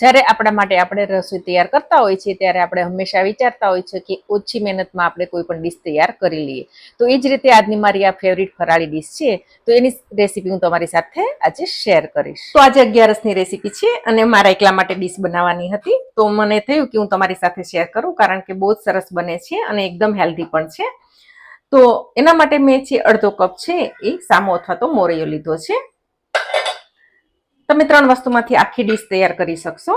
જ્યારે આપણા માટે આપણે રસોઈ તૈયાર કરતા હોય છીએ, ત્યારે આપણે હંમેશા વિચારતા હોય છે કે ઓછી મહેનતમાં આપણે કોઈ પણ ડીશ તૈયાર કરી લઈએ. તો એ જ રીતે આજની મારી આ ફેવરિટ ફરાળી ડીશ છે, તો એની રેસીપી હું તમારી સાથે આજે શેર કરીશ. તો આજે અગિયારસની રેસીપી છે અને મારા એકલા માટે ડીશ બનાવવાની હતી. તો મને થયું કે હું તમારી સાથે શેર કરું, કારણ કે બહુ જ સરસ બને છે અને એકદમ હેલ્ધી પણ છે. તો એના માટે મેં જે અડધો કપ છે એ સામો અથવા તો મોરૈયો લીધો છે. તમે ત્રણ વસ્તુમાંથી આખી ડીશ તૈયાર કરી શકશો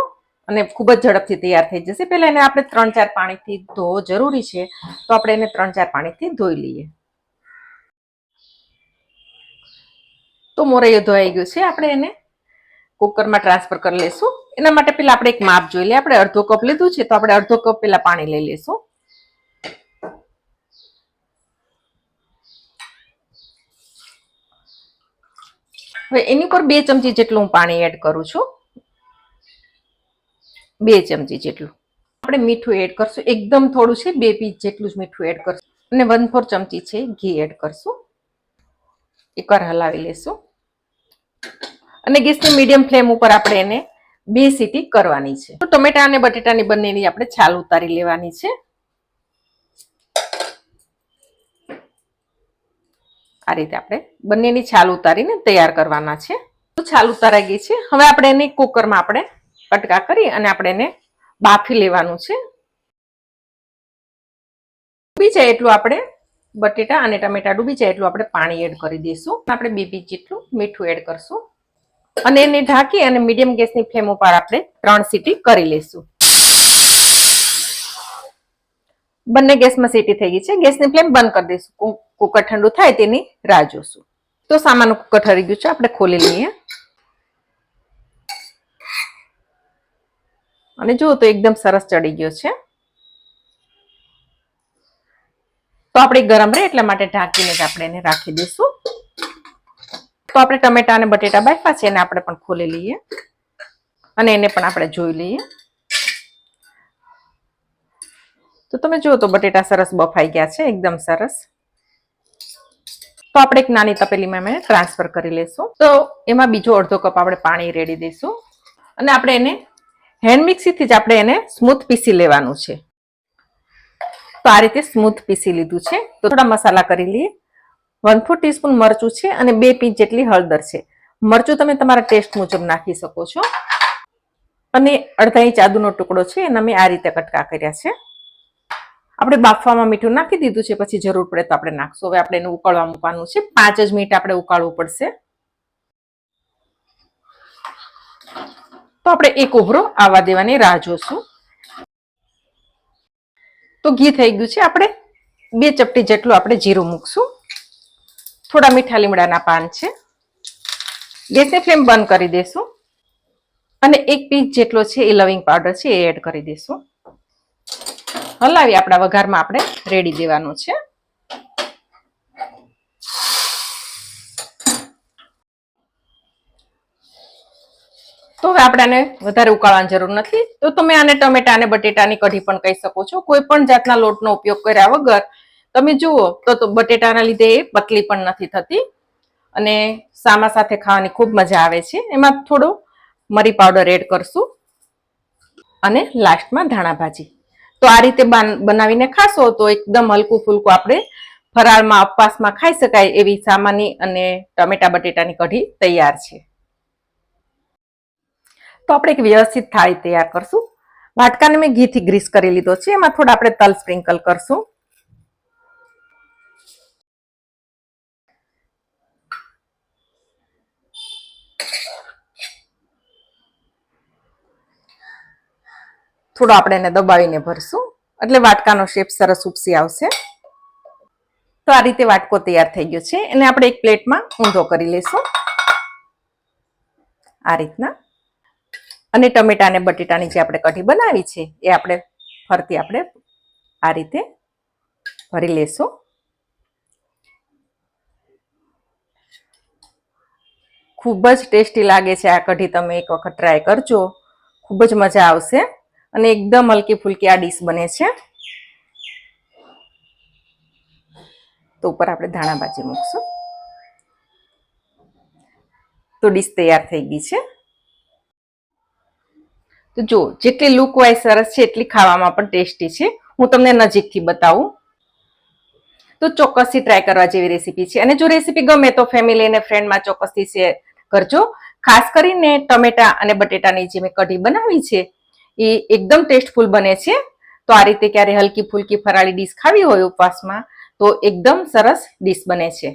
અને ખૂબ જ ઝડપથી તૈયાર થઈ જશે. પહેલાં એને આપણે ત્રણ ચાર પાણીથી ધોવો જરૂરી છે, તો આપણે એને ત્રણ ચાર પાણીથી ધોઈ લઈએ. તો મોરૈયો ધોવાઈ ગયું છે. આપણે એને કુકરમાં ટ્રાન્સફર કરી લઈશું એના માટે પેલા આપણે એક માપ જોઈ લઈએ. આપણે અડધો કપ લીધું છે, તો આપણે અડધો કપ પહેલાં પાણી લઈ લઈશું હવે એની ઉપર બે ચમચી જેટલું હું પાણી એડ કરું છું. બે ચમચી જેટલું. આપણે મીઠું એડ કરશું. એકદમ થોડું છે, બે પીસ જેટલું જ મીઠું એડ કરશું. અને વન ફોર ચમચી છે, ઘી એડ કરશું. એકવાર હલાવી લેશું. અને ગેસની મીડિયમ ફ્લેમ ઉપર આપણે એને બે સીટી કરવાની છે. તો ટમેટા અને બટેટાની બંનેની આપણે છાલ ઉતારી લેવાની છે. આ રીતે આપણે બંનેની છાલ ઉતારીને તૈયાર કરવાના છે. તો છાલ ઉતારાઈ ગઈ છે. હવે આપણે એને કુકરમાં આપણે કટકા કરી અને આપણે એને બાફી લેવાનું છે. ડૂબી જાય એટલું આપણે બટેટા અને ટમેટા ડૂબી જાય એટલું આપણે પાણી એડ કરી દઈશું. આપણે બે બીજ જેટલું મીઠું એડ કરશું. અને એને ઢાંકી અને મીડિયમ ગેસની ફ્લેમ ઉપર આપણે ત્રણ સીટી કરી લઈશું. બંને ગેસમાં સીટી થઈ ગઈ છે. ગેસની ફ્લેમ બંધ કરી દઈશું. કુકર ઠંડુ થાય તેની રાહ જોશું. તો સામાન કુકર ઠરી ગયું છે. આપણે ખોલી લઈએ. અને જુઓ તો એકદમ સરસ ચડી ગયો છે. તો આપણે ગરમ રહે એટલા માટે ઢાંકીને જ આપણે એને રાખી દઈશું. તો આપણે ટમેટા અને બટેટા બાફા છે એને આપણે પણ ખોલી લઈએ. અને એને પણ આપણે જોઈ લઈએ. તો તમે જુઓ તો બટેટા સરસ બફાઈ ગયા છે, એકદમ સરસ. તો આપણે એક નાની તપેલીમાં મેં ટ્રાન્સફર કરી લઈશું તો એમાં બીજો અડધો કપ આપણે પાણી રેડી દઈશું. અને આપણે એને હેન્ડ મિક્સીથી જ આપણે એને સ્મૂથ પીસી લેવાનું છે. તો આ રીતે સ્મૂથ પીસી લીધું છે. તો થોડા મસાલા કરી લઈએ. વન ફોર ટીસ્પૂન મરચું છે અને બે પીંચ જેટલી હળદર છે. મરચું તમે તમારા ટેસ્ટ મુજબ નાખી શકો છો. અને અડધા ઇંચ આદુનો ટુકડો છે, એના મેં આ રીતે કટકા કર્યા છે. આપણે બાફવામાં મીઠું નાખી દીધું છે, પછી જરૂર પડે તો આપણે નાખશું. હવે આપણે એને ઉકાળવા મૂકવાનું છે. પાંચ જ મિનિટ આપણે ઉકાળવું પડશે. તો આપણે એક ઉભરો, આવવા દેવાની રાહ જોશું. તો ઘી થઈ ગયું છે. આપણે બે ચપટી જેટલું આપણે જીરું મૂકશું. થોડા મીઠા લીમડાના પાન છે. ગેસની ફ્લેમ બંધ કરી દેશું. અને એક પીસ જેટલો છે એ લવિંગ પાવડર છે એ એડ કરી દઈશું હલાવી આપણા વઘારમાં આપણે રેડી દેવાનું છે. તો હવે આપણે આને વધારે ઉકાળવાની જરૂર નથી. તો તમે આને ટમેટા અને બટેટાની કઢી પણ કહી શકો છો. કોઈ પણ જાતના લોટનો ઉપયોગ કર્યા વગર તમે જુઓ તો બટેટાના લીધે એ પતલી પણ નથી થતી. અને સામા સાથે ખાવાની ખૂબ મજા આવે છે. એમાં થોડો મરી પાવડર એડ કરશું. અને લાસ્ટમાં ધાણા ભાજી તો આ રીતે બનાવીને ખાશો તો એકદમ હલકું ફૂલકું આપણે ફરાળમાં અપવાસમાં ખાઈ શકાય એવી સામાની અને ટમેટા બટેટાની કઢી તૈયાર છે. તો આપણે એક વ્યવસ્થિત થાળી તૈયાર કરશું. વાટકાને મેં ઘીથી ગ્રીસ કરી લીધો છે. એમાં થોડા આપણે તલ સ્પ્રિંકલ કરશું. થોડો આપણે એને દબાવીને ભરશું. એટલે વાટકાનો શેપ સરસ ઉપસી આવશે. તો આ રીતે વાટકો તૈયાર થઈ ગયો છે. એને આપણે એક પ્લેટમાં ઊંધો કરી લઈશું. આ રીતના. અને ટમેટા અને બટેટાની જે આપણે કઢી બનાવી છે, એ આપણે ફરતી આપણે આ રીતે ભરી લેશું ખૂબ જ ટેસ્ટી લાગે છે આ કઢી. તમે એક વખત ટ્રાય કરજો. ખૂબ જ મજા આવશે. અને એકદમ હલકી ફુલકી આ ડીશ બને છે. તો ઉપર આપણે ધાણા ભાજી મૂકશું. તો ડીશ તૈયાર થઈ ગઈ છે. તો જો, જેટલી લુક વાઇઝ સરસ છે, એટલી ખાવામાં પણ ટેસ્ટી છે. હું તમને નજીકથી બતાવું. તો ચોક્કસથી ટ્રાય કરવા જેવી રેસીપી છે. અને જો રેસીપી ગમે તો ફેમિલી અને ફ્રેન્ડમાં ચોક્કસથી શેર કરજો. ખાસ કરીને ટમેટા અને બટેટાની જે મેં કઢી બનાવી છે એ એકદમ ટેસ્ટફુલ બને છે. તો આ રીતે ક્યારે હલકી ફુલકી ફરાળી ડીશ ખાવી હોય ઉપવાસમાં, તો એકદમ સરસ ડીશ બને છે.